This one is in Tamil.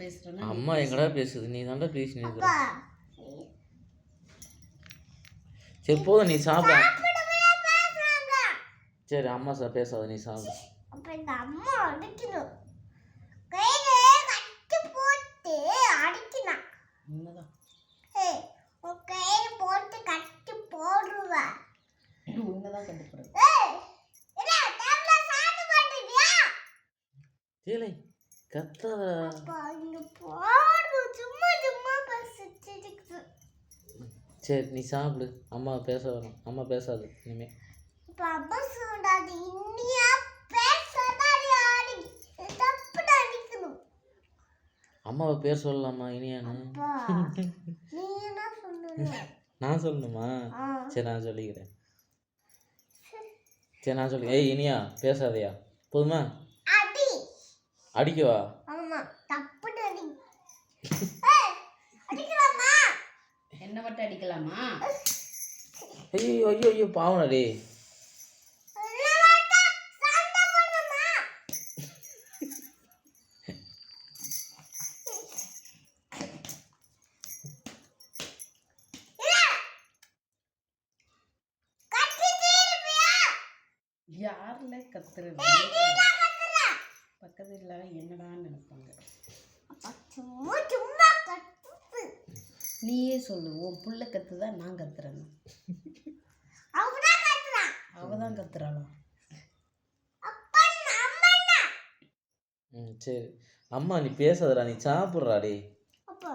பேசுறேன்னா அம்மா எங்கடா பேசுது? நீ தாண்டா பேசினு இருக்கிற. சரி போதும் நீ சாப்பிட. சரி அம்மா சார் பேசாத நீ சாப்பிடு. அப்ப இந்த அம்மா அடிக்கணும். கையில கட்டு போட்டு அடிக்கணும். உண்மைதான் ஏய், உன் கையில போட்டு கட்டு போடுவ. உண்மைதான் கட்டுப்படுது ஏய், என்ன, டேபிள்ல சாப்பிட மாட்டேங்கியா? ஏலே இருக்குது. சரி நீ சாப்பிடு. அம்மா பேச வேணாம் அம்மா பேசாது இனிமே. அம்மாவை பேர் சொல்லலாமா இனியானு? நான் சொல்லணுமா. சரி நான் சொல்லிக்கிறேன். சரி நான் சொல்லி ஏய் இனியா பேசாதயா. போதுமா? அடிக்கவா ஆமா தப்புன்னு அடி அடிக்கலாமா என்ன மட்டும் அடிக்கலாமா ஐயோ ஐயோ ஐயோ பாவனா டே இல்லைனாக்கா சண்டை போடணுமா? இல்ல. கத்திட்டே இருப்பியா? யாருல கத்துறது பக்கத்துல இல்ல என்னடான்னு நினைப்பாங்க. அப்பா, சும்மா சும்மா கத்து நீயே சொல்லு உன் புள்ள கத்துதா நான் கத்துறான். அவ தான் கத்துறாளா? அப்பா நம்ம என்ன? ம் சரி. அம்மா நீ பேசாதடா நீ சாப்பிட்றா டே அப்பா